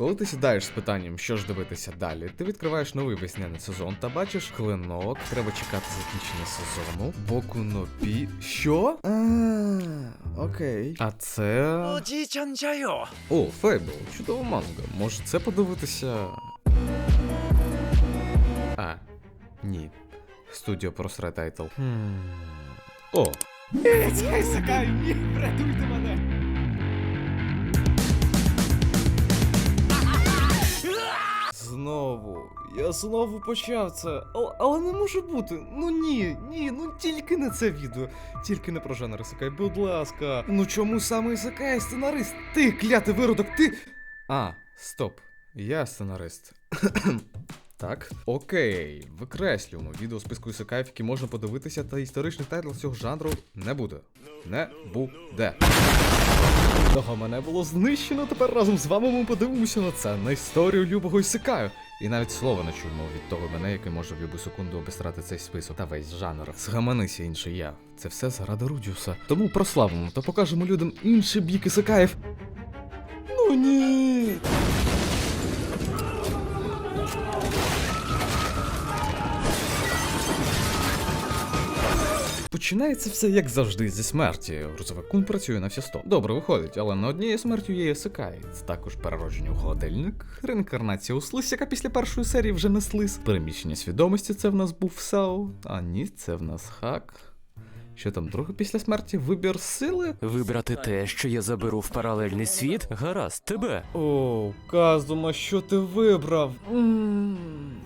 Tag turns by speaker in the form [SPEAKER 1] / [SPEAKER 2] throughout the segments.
[SPEAKER 1] Коли ти сідаєш з питанням, що ж дивитися далі, ти відкриваєш новий весняний сезон та бачиш клинок, треба чекати закінчення сезону, боку нопі. Що? А, окей. А це. О, Фейбл, чудова манга. Може це подивитися. А, ні. Студіо просре тайтл. Хм. О.
[SPEAKER 2] Врятуйте мене!
[SPEAKER 1] Знову. Я знову почав це. Але, але не може бути. Ну ні, ні, ну тільки не це відео. Тільки не про жанр Ісакай, будь ласка. Ну чому саме Ісакай сценарист? Ти, клятий виродок, ти. А, стоп. Я сценарист. Так, окей, викреслюємо. Відео списку ісакаїв, які можна подивитися, та історичний тайтл цього жанру не буде. Не буде. Того мене було знищено. Тепер разом з вами ми подивимося на це, на історію любого Ісикаю. І навіть слова не чуємо від того мене, який може в любу секунду обістрати цей список та весь жанр. Згаманися інший я. Це все заради Рудіуса. Тому прославимо та покажемо людям інший бік Ісикаїв. Ну ні. Починається все як завжди зі смерті. Розовикун працює на всі 100. Добре виходить, але на однією смертю є Сикай. Це також переродження у холодильник, реінкарнація у слиз, яка після першої серії вже не слиз. Переміщення свідомості це в нас був Сау. А ні, це в нас хак. Що там друге після смерті? Вибір сили?
[SPEAKER 3] Вибрати те, що я заберу в паралельний світ? Гаразд, тебе.
[SPEAKER 1] О, Казума, що ти вибрав?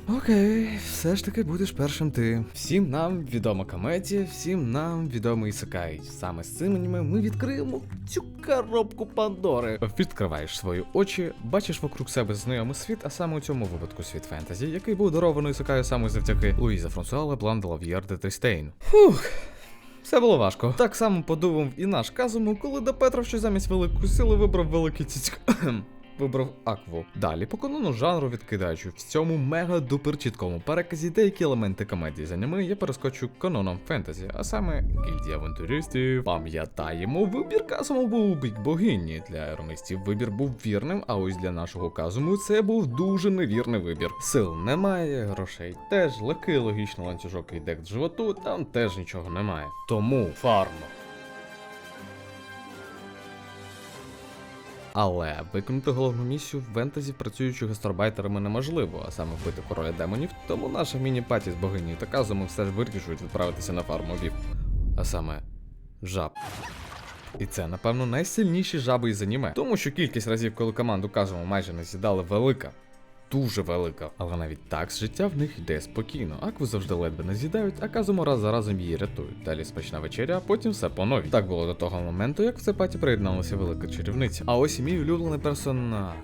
[SPEAKER 1] Окей, все ж таки будеш першим ти. Всім нам відома комедія, всім нам відомий Ісакай. Саме з цим аніме ми відкриємо цю коробку Пандори. Відкриваєш свої очі, бачиш вокруг себе знайомий світ, а саме у цьому випадку світ фентезі, який був дарований Ісакаю саме завдяки Луїза Франсуала Бландела В'єр де Тристейн. Фух. Все було важко. Так само подумав і наш Казуму, коли до Петра, що замість великої сили вибрав великий цицьк. Вибрав Акву. Далі по канону жанру відкидаючи в цьому мега дупер чіткому переказі деякі елементи комедії з аніме, я перескочу каноном фентезі, а саме гільдія авантюристів. Пам'ятаємо, вибір Казуму був у бік богині. Для аеромистів вибір був вірним, а ось для нашого Казуму це був дуже невірний вибір. Сил немає, грошей теж, легкий логічний ланцюжок йде к животу, там теж нічого немає. Тому фарма. Але виконати головну місію в вентезі працюючи гастарбайтерами неможливо, а саме вбити короля демонів, тому наша міні-паті з богині та казами все ж вирішують відправитися на фарму вів. А саме жаб. І це, напевно, найсильніші жаби із аніме, тому що кількість разів, коли команду Казуму майже не з'їдали, велика. Дуже велика. Але навіть так з життя в них йде спокійно. Акву завжди ледве не з'їдають, а казуму раз за разом її рятують. Далі смачна вечеря, а потім все по новій. Так було до того моменту, як в цепаті приєдналася велика чарівниця. А ось і мій улюблений персонаж.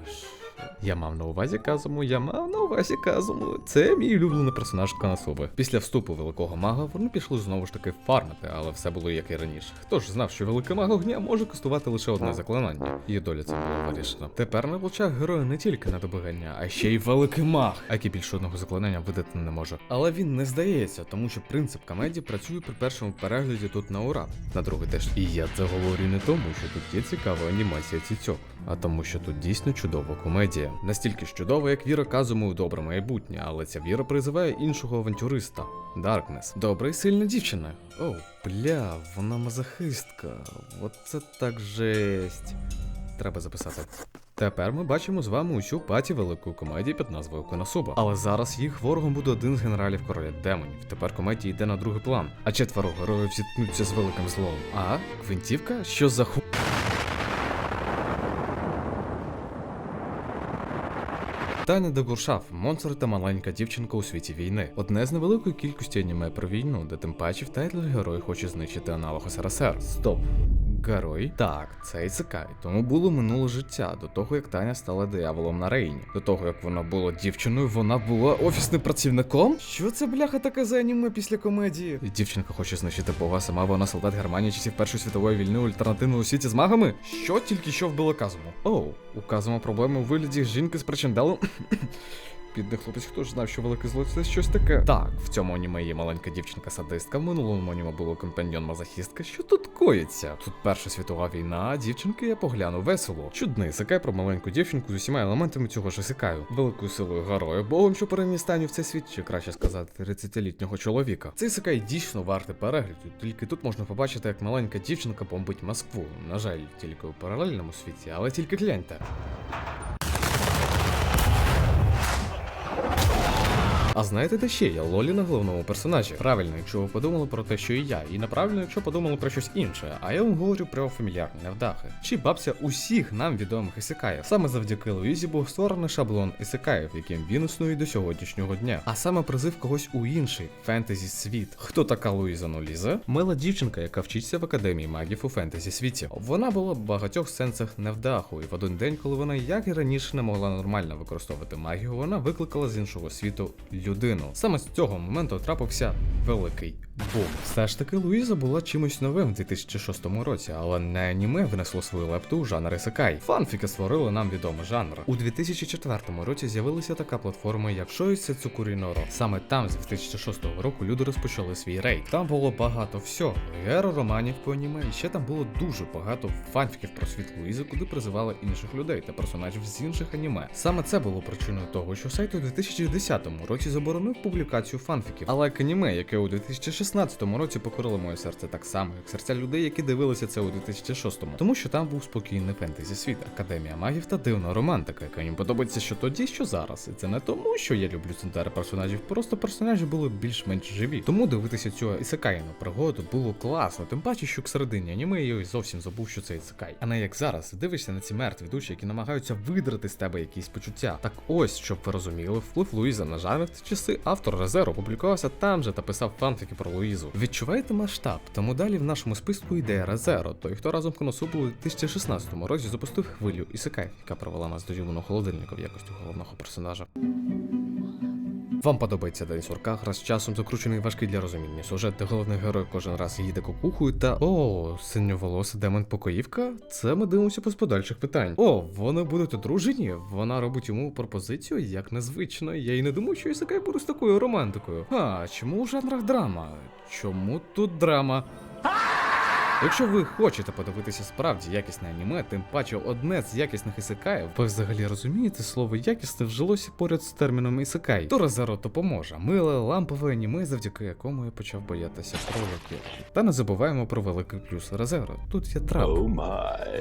[SPEAKER 1] Я мав на увазі Казуму, я мав на увазі Казуму. Це мій улюблений персонаж Канасоби. Після вступу великого мага вони пішли знову ж таки фармити, але все було як і раніше. Хто ж знав, що великий маг огня може кастувати лише одне заклинання. Її доля це було вирішено. Тепер на очах героя не тільки надобигання, а ще й великий маг, який більше одного заклинання видати не може. Але він не здається, тому що принцип комедії працює при першому перегляді тут на ура. На другий теж. І я це говорю не тому, що тут є цікава анімація цицьок, а тому, що тут дійсно чудова комедія. Настільки ж чудова, як віра Казуму у добре майбутнє, але ця віра призиває іншого авантюриста Даркнес. Добра і сильна дівчина. О, бля, вона мазохистка. Оце так жесть. Треба записати. Тепер ми бачимо з вами усю паті великої комедії під назвою Коносуба. Але зараз їх ворогом буде один з генералів короля демонів. Тепер комедія йде на другий план. А четверо героїв зіткнуться з великим злом. А гвинтівка? Що за ху. Таня Дегуршав, монстр та маленька дівчинка у світі війни. Одне з невеликої кількості аніме про війну, де тим паче в тайтлі герой хоче знищити аналог СРСР. Стоп. Герой? Так, це Іцекай. Тому було минуле життя до того, як Таня стала дияволом на Рейні. До того, як вона була дівчиною, вона була офісним працівником? Що це бляха таке за аніме після комедії? Дівчинка хоче знищити Бога, сама вона солдат Германії часів Першої світової війни у альтернативному світі з магами? Що тільки що вбило Казуму? Оу, у Казума проблеми у вигляді жінки з причиндалом. Бідний хлопець, хто ж знав, що великий зло це щось таке. Так, в цьому аніме є маленька дівчинка-садистка, в минулому аніме було компаньйон-мазохістка. Що тут коїться? Тут Перша світова війна, а дівчинки я погляну весело. Чудний сикай про маленьку дівчинку з усіма елементами цього ж ісикаю. Великою силою героя, богом, що переніс в цей світ, чи краще сказати, 30-літнього чоловіка. Цей сикай дійсно вартий перегляду, тільки тут можна побачити, як маленька дівчинка бомбить Москву. На жаль, тільки у паралельному світі, але тільки гляньте. А знаєте, де ще є Лолі на головному персонажі? Правильно, якщо ви подумали про те, що і я, і неправильно, якщо подумали про щось інше. А я вам говорю про фамільярні невдахи. Чи бабця усіх нам відомих ісикаїв. Саме завдяки Луїзі був створений шаблон ісикаїв, яким він існує до сьогоднішнього дня. А саме призив когось у інший фентезі світ. Хто така Луїза Ноліза? Мила дівчинка, яка вчиться в академії магів у фентезі світі. Вона була в багатьох сенсах невдахою, і в один день, коли вона як і раніше не могла нормально використовувати магію, вона викликала з іншого світу людину. Саме з цього моменту трапився великий бум. Все ж таки, Луїза була чимось новим в 2006 році, але не аніме внесло свою лепту у жанр ісекай. Фанфіки створили нам відомий жанр. У 2004 році з'явилася така платформа, як Шоїсе Цукуріноро. Саме там з 2006 року люди розпочали свій рейд. Там було багато всього. Геро романів по аніме, і ще там було дуже багато фанфіків про світ Луїзи, куди призивали інших людей та персонажів з інших аніме. Саме це було причиною того, що сайт у 2010 році заборонив публікацію фанфіків. Але як аніме, яке у 2016 році покорило моє серце так само, як серця людей, які дивилися це у 2006 тому що там був спокійний фентезі світ, академія магів та дивна романтика, яка їм подобається що тоді, що зараз. І це не тому, що я люблю центри персонажів, просто персонажі були більш-менш живі. Тому дивитися цю ісекайну пригоду було класно, тим паче, що к середині аніме я й зовсім забув, що це ісекай. А не як зараз дивишся на ці мертві душі, які намагаються видрати з тебе якісь почуття. Так ось, щоб ви розуміли, вплив Луїза на жанр часи автор Резеро публікувався там же та писав фанфіки про Луїзу. Відчуваєте масштаб? Тому далі в нашому списку йде Резеро, той, хто разом Коносубу у 2016 році запустив хвилю Ісекай, яка привела нас до юного холодильника в якості головного персонажа. Вам подобається День сурка, гра з часом закручений важкий для розуміння. Сюжет, де головний герой кожен раз їде кукухою та о, синьоволоса демон покоївка. Це ми дивимося без подальших питань. О, вони будуть одружені. Вона робить йому пропозицію, як незвично. Я й не думаю, що Ісакай буде з такою романтикою. А чому у жанрах драма? Чому тут драма? Якщо ви хочете подивитися справді якісне аніме, тим паче одне з якісних ісекаїв, ви взагалі розумієте, слово якісне вжилося поряд з терміном ісекай, то Резеро допоможе. Миле лампове аніме, завдяки якому я почав боятися кроликів. Та не забуваємо про великий плюс Резеро. Тут є трап.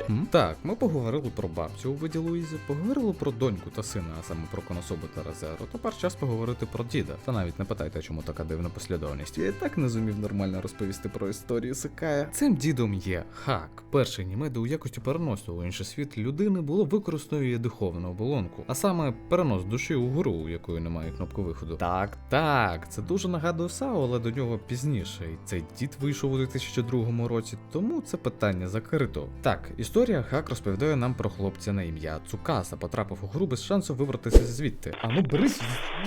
[SPEAKER 1] М? Так, ми поговорили про бабцю у виді Луїзи, поговорили про доньку та сина, а саме про Конособу та Резеро. Тепер час поговорити про діда. Та навіть не питайте, чому така дивна послідовність. Я і так не зумів нормально розповісти про історію Сикая. Цим дідом є хак. Перший аніме, де у якості переносу у інший світ людини було використано її духовну оболонку, а саме перенос душі у гру, у якої немає кнопки виходу. Так, так, це дуже нагадує САО, але до нього пізніше. І цей дід вийшов у 2002 році, тому це питання закрито. Так, історія Хак розповідає нам про хлопця на ім'я Цукаса, потрапив у гру без шансу вибратися звідти. А ну берись,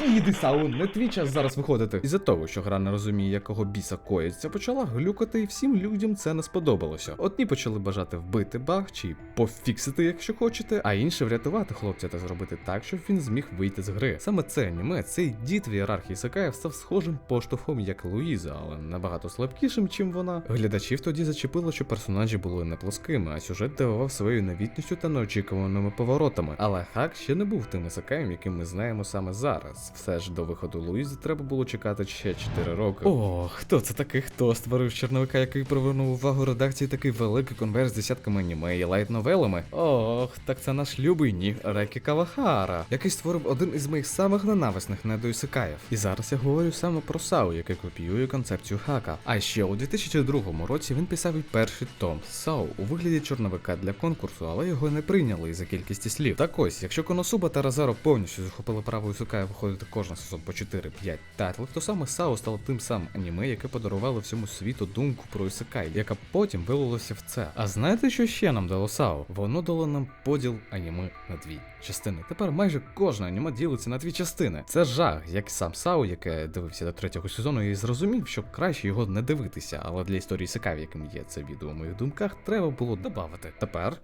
[SPEAKER 1] їди Сау, не твій час зараз виходити. Із-за того, що гра не розуміє, якого біса коїться, почала глюкати, і всім людям це не сподобалося. Одні почали бажати вбити баг чи пофіксити, якщо хочете, а інші врятувати хлопця та зробити так, щоб він зміг вийти з гри. Саме це аніме, цей дід в ієрархії Сакаєв став схожим поштовхом, як Луїза, але набагато слабкішим, чим вона. Глядачів тоді зачепило, що персонажі були не плоскими, а сюжет дивував своєю новітністю та неочікуваними поворотами. Але Хак ще не був тим ісакаєм, яким ми знаємо саме зараз. Все ж до виходу Луїзи треба було чекати ще 4 роки. О, хто це такий? Хто створив черновика, який привернув увагу редакції такий великий конверт з десятками аніме і лайт-новелами? Ох, так це наш любий ні Рекі Кавахара, який створив один із моїх самих ненависних недоісикаїв. І зараз я говорю саме про Сау, який копіює концепцію хака. А ще у 2002 році він писав і перший том Сау у вигляді чорновика для конкурсу, але його не прийняли із-за кількості слів. Так ось, якщо Коносуба та Разаро повністю захопили право Ісукая виходити кожен сезон по 4-5 тайтлів, то саме Сао стало тим самим аніме, яке подарувало всьому світу думку про Ісукай, яка потім вилилося в це. А знаєте, що ще нам дало Сао? Воно дало нам поділ аніме на дві частини. Тепер майже кожне аніме ділиться на дві частини. Це жах, як сам Сао, яке дивився до третього сезону, і зрозумів, що краще його не дивитися, але для історії Сикаві, яким є це відео у моїх думках, треба було додати. Тепер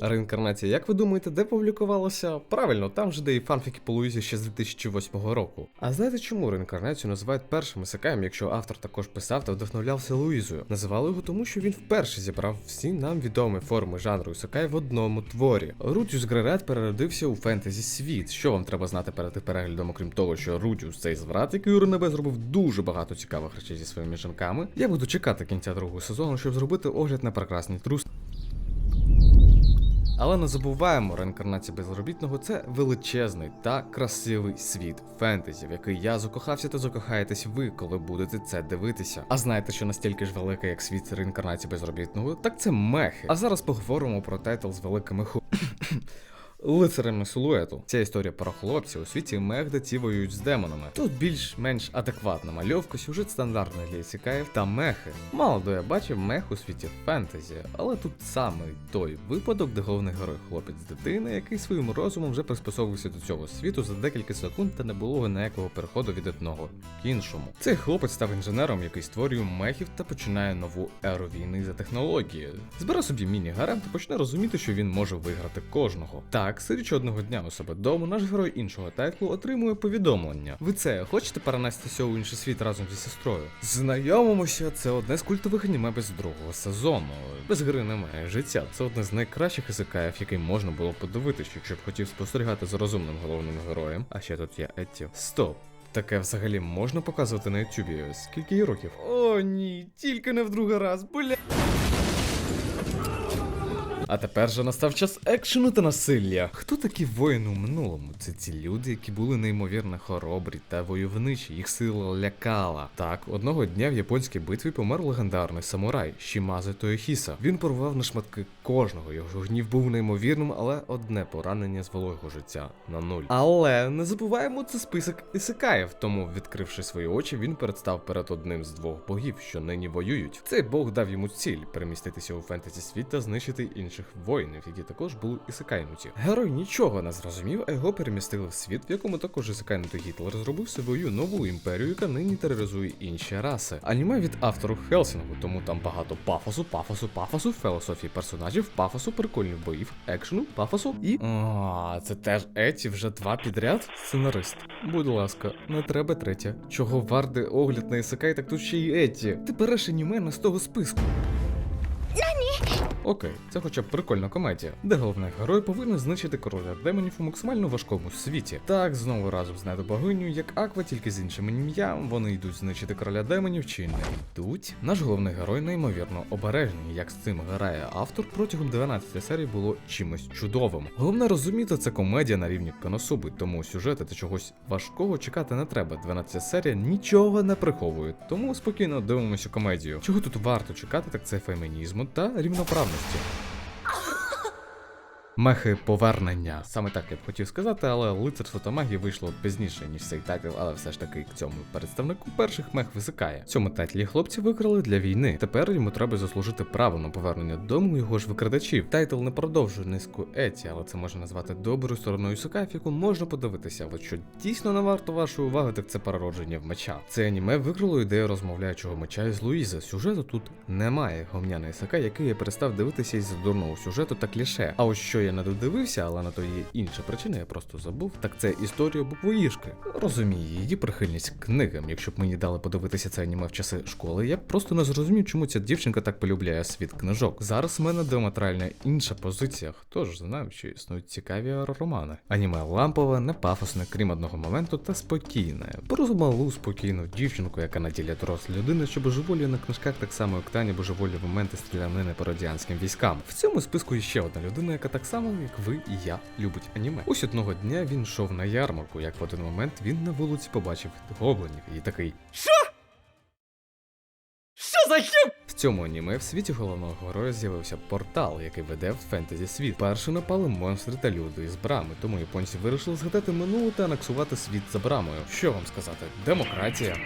[SPEAKER 1] Реінкарнація, як ви думаєте, де публікувалася? Правильно, там же де і фанфіки по Луїзі ще з 2008 року. А знаєте чому реінкарнацію називають першим ісекаєм, якщо автор також писав та вдохновлявся Луїзою? Називали його тому, що він вперше зібрав всі нам відомі форми жанру ісекай в одному творі. Рудіус Гререт переродився у фентезі світ. Що вам треба знати перед переглядом, окрім того, що Рудіус цей зврат, який Уронебе зробив дуже багато цікавих речей зі своїми жінками. Я буду чекати кінця другого сезону, щоб зробити огляд на прекрасний трус але не забуваємо, реінкарнація безробітного це величезний та красивий світ фентезі, в який я закохався та закохаєтесь ви, коли будете це дивитися. А знаєте, що настільки ж велике, як світ реінкарнації безробітного, так це мехи. А зараз поговоримо про тайтл з великими ху. Лицарями силуету. Ця історія про хлопців у світі мех, де ті воюють з демонами. Тут більш-менш адекватна мальовка, сюжет стандартний для ісікаїв та мехи. Мало до я бачив мех у світі фентезі, але тут саме той випадок, де головний герой хлопець дитини, який своїм розумом вже приспособився до цього світу за декілька секунд та не було ніякого переходу від одного к іншому. Цей хлопець став інженером, який створює мехів та починає нову еру війни за технології. Збере собі міні-гарем та почне розуміти, що він може виграти кожного. Так, сидячи одного дня у себе вдома, наш герой іншого тайтлу отримує повідомлення. Ви це хочете перенестися у інший світ разом зі сестрою? Знайомимося, це одне з культових аніме без другого сезону. Без гри немає життя. Це одне з найкращих ізикаїв, який можна було подивитися, якщо б хотів спостерігати за розумним головним героєм. А ще тут є Етті. Стоп. Таке взагалі можна показувати на Ютубі? Скільки їй років? О, ні, тільки не в другий раз, бля. А тепер же настав час екшену та насилля. Хто такі воїни у минулому? Це ці люди, які були неймовірно хоробрі та войовничі, їх сила лякала. Так, одного дня в японській битві помер легендарний самурай Шімазе Тоєхіса. Він порвав на шматки кожного. Його гнів був неймовірним, але одне поранення звело його життя на нуль. Але не забуваємо це список ісикаїв, тому, відкривши свої очі, він представ перед одним з двох богів, що нині воюють. Цей бог дав йому ціль переміститися у фентезі світ та знищити інших воїнів, які також були ісикайнуті. Герой нічого не зрозумів, а його перемістили в світ, в якому також ісикайнутий Гітлер зробив свою нову імперію, яка нині тероризує інші раси. Аніме від автору Хелсінгу, тому там багато пафосу, пафосу, пафосу, філософії персонажів, пафосу, прикольних боїв, екшену, пафосу і. А, це теж Еті вже два підряд? Сценарист. Будь ласка, не треба третя. Чого варди огляд на ісикай, так тут ще й Еті. Ти береш аніме з того списку. Окей, це хоча б прикольна комедія, де головний герой повинен знищити короля демонів у максимально важкому світі. Так, знову разом з недобогиню, як Аква, тільки з іншим ім'ям, вони йдуть знищити короля демонів чи не йдуть. Наш головний герой неймовірно обережний, як з цим грає автор протягом 12 серій було чимось чудовим. Головне розуміти, це комедія на рівні коносуби, тому сюжети та чогось важкого чекати не треба. 12 серія нічого не приховує, тому спокійно дивимося комедію. Чого тут варто чекати, так це фемінізму та рівноправності. 만났죠. Мехи повернення. Саме так я б хотів сказати, але лицарство та магії вийшло пізніше, ніж цей тайтл, але все ж таки к цьому представнику перших мех висикає. Цьому тайтлі хлопці викрали для війни. Тепер йому треба заслужити право на повернення дому його ж викрадачів. Тайтл не продовжує низку еті, але це можна назвати доброю стороною сукаїв, яку можна подивитися. Але що дійсно не варто вашої уваги, так це переродження в меча. Це аніме викрило ідею розмовляючого меча із Луїзи. Сюжету тут немає. Гомняний сакай, який я перестав дивитися із-за дурного сюжету та кліше. А ось що я не додивився, але на то є інша причина, я просто забув. Так це історія буквоїжки. Розумію, її прихильність книгам. Якщо б мені дали подивитися це аніме в часи школи, я б просто не зрозумів, чому ця дівчинка так полюбляє світ книжок. Зараз в мене діаметральна інша позиція. Хто ж знає, що існують цікаві романи. Аніме лампове, не пафосне, крім одного моменту, та спокійне. Про малу спокійну дівчинку, яка на дорослі людини, що божеволює на книжках так само, як Таня божеволює в моменти стрілянини по радянським військам. В цьому списку є ще одна людина, яка так само, як ви і я, любить аніме. Ось одного дня він йшов на ярмарку, як в один момент він на вулиці побачив гоблинів і такий.
[SPEAKER 2] Що за хіп?
[SPEAKER 1] В цьому аніме в світі головного героя з'явився портал, який веде в фентезі світ. Перше напали монстри та люди із брами, тому японці вирішили згадати минуле та анексувати світ за брамою. Що вам сказати? Демократія.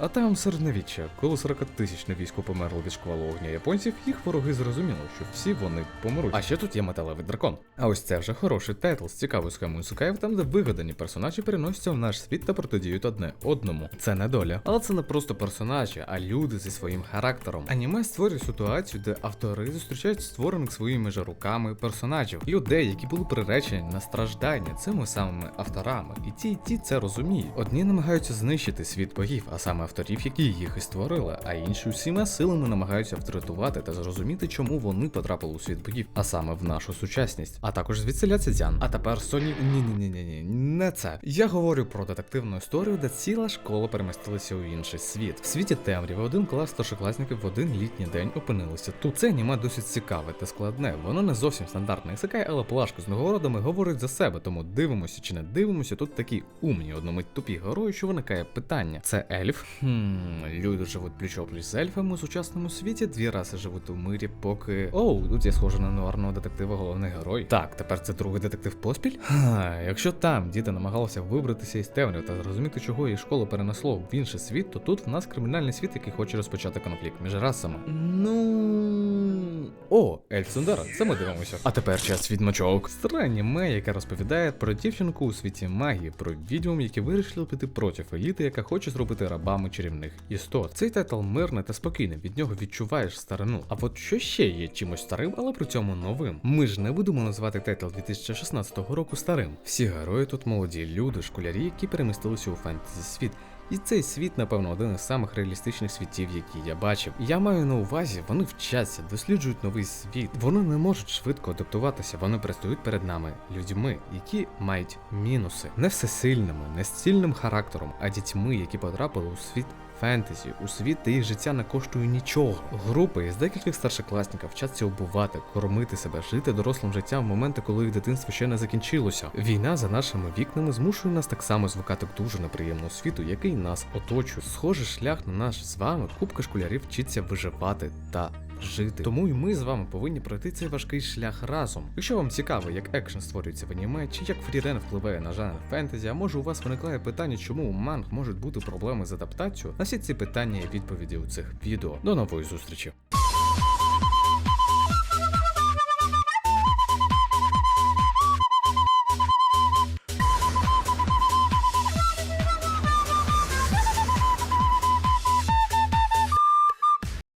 [SPEAKER 1] А там середньовіччя, коли 40-тисячне військо померло від шквалу огня японців, їх вороги зрозуміли, що всі вони помруть. А ще тут є металевий дракон. А ось це вже хороший тайтл з цікавою схемою сукаїв, там де вигадані персонажі переносяться в наш світ та протидіють одне одному. Це не доля. Але це не просто персонажі, а люди зі своїм характером. Аніме створює ситуацію, де автори зустрічають створених своїми же руками персонажів, людей, які були приречені на страждання цими самими авторами. І ті, і ті це розуміють. Одні намагаються знищити світ богів, а саме авторів, які їх і створили, а інші усіма силами намагаються врятувати та зрозуміти, чому вони потрапили у світ богів, а саме в нашу сучасність. А також звідсиляться дзян. А тепер Соні. Ні, ні, ні, не це. Я говорю про детективну історію, де ціла школа перемістилася у інший світ. В світі темряви один клас старшокласників в один літній день опинилися тут. Це аніме досить цікаве та складне. Воно не зовсім стандартне ісекай, але плашка з нагородами говорить за себе, тому дивимося чи не дивимося. Тут такі умні, одномить тупі герої, що виникає питання. Це ельф. Хм, люди живуть пліч-опліч з ельфами у сучасному світі. Дві раси живуть у мирі, поки. Оу, тут є схоже на нуарного детектива головний герой. Так, тепер це другий детектив поспіль. Ха, якщо там діти намагалися вибратися із темряв та зрозуміти, чого її школу перенесло в інший світ, то тут в нас кримінальний світ, який хоче розпочати конфлікт між расами. Ну. О, Ельф Сундара, це ми дивимося. А тепер час відмочок. Странні ме, яка розповідає про дівчинку у світі магії, про відьмом, які вирішили піти проти еліти, яка хоче зробити рабами чарівних істот. Цей тайтл мирний та спокійний, від нього відчуваєш старину. А от що ще є чимось старим, але при цьому новим. Ми ж не будемо називати тайтл 2016 року старим. Всі герої тут молоді люди, школярі, які перемістилися у фентезі світ. І цей світ, напевно, один із самих реалістичних світів, які я бачив. Я маю на увазі, вони вчаться, досліджують новий світ. Вони не можуть швидко адаптуватися, вони предстають перед нами людьми, які мають мінуси, не всесильними, не стільним характером, а дітьми, які потрапили у світ. Фентезі, у світ, та їх життя не коштує нічого. Групи із декількох старшокласників вчаться убивати, кормити себе, жити дорослим життям в моменти, коли їх дитинство ще не закінчилося. Війна за нашими вікнами змушує нас так само звикати дуже неприємного світу, який нас оточує. Схожий шлях на наш з вами купка школярів вчиться виживати та жити. Тому і ми з вами повинні пройти цей важкий шлях разом. Якщо вам цікаво, як екшен створюється в аніме, чи як фрірен впливає на жанр фентезі, а може у вас виникає питання, чому у манг можуть бути проблеми з адаптацією, носіть ці питання і відповіді у цих відео. До нової зустрічі!